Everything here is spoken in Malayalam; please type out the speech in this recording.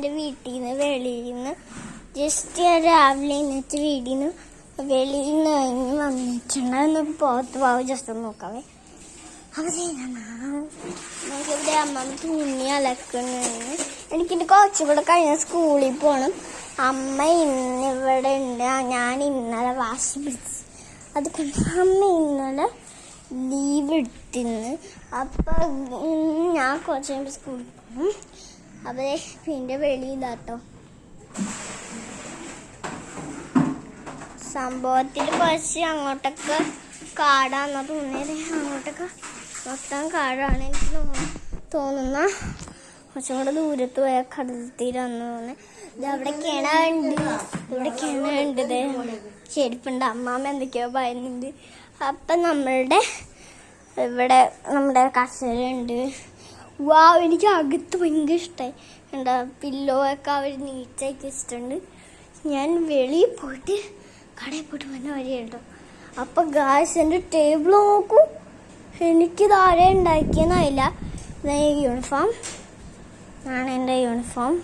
എന്റെ വീട്ടിൽ നിന്ന് വെളിയിൽ നിന്ന് ജസ്റ്റ് ഞാൻ രാവിലെ എന്നിട്ട് വീട്ടിൽ നിന്ന് വെളിയിൽ നിന്ന് കഴിഞ്ഞ് വന്നിട്ടുണ്ടെന്ന് പുറത്ത് പോകാൻ ജസ്റ്റ് ഒന്ന് നോക്കാവേ. അവിടെ നമുക്കിവിടെ അമ്മമ്മ തുണി എനിക്ക് എനിക്കിന്റെ കുറച്ചുകൂടെ കഴിഞ്ഞ സ്കൂളിൽ പോകണം അമ്മ ഇന്ന് ഇവിടെ ഉണ്ട്. ഞാൻ ഇന്നലെ വാശി പിടിച്ച്. അത് അമ്മ ഇന്നലെ ലീവ് എടുത്തിന്ന്. അപ്പം ഞാൻ കുറച്ച് കഴിയുമ്പോൾ സ്കൂളിൽ പോകും അപ്പോൾ പിന്നെ വെളിയിലാട്ടോ. സംഭവത്തിൽ കുറച്ച് അങ്ങോട്ടൊക്കെ കാടാന്ന തോന്നിയത് അങ്ങോട്ടൊക്കെ മൊത്തം കാടാണ് എനിക്ക് തോന്നു- തോന്നുന്ന കുറച്ചും കൂടെ ദൂരത്ത് പോയ കടൽ തീരാന്ന് തോന്നുന്നത് അവിടെ കിണുണ്ട് ഇവിടെ കിണുണ്ട് ചെരുപ്പുണ്ട്. അമ്മാമ്മ എന്തൊക്കെയോ പറയുന്നുണ്ട്. അപ്പം നമ്മളുടെ ഇവിടെ നമ്മുടെ കസേരയുണ്ട്. വാ എനിക്ക് അകത്ത് ഭയങ്കര ഇഷ്ടമായി എന്താ പില്ലോ ഒക്കെ അവർ നീറ്റാക്കി വെച്ചിട്ടുണ്ട്. ഞാൻ വെളിയിൽ പോയിട്ട് കടയിൽ പോയിട്ട് വന്ന വഴിയുണ്ടോ അപ്പം ഗാസ് എന്റെ ടേബിൾ നോക്കൂ. എനിക്കിത് ആരെ ഉണ്ടാക്കിയെന്നറിയില്ല. യൂണിഫോം ആണ് എന്റെ യൂണിഫോം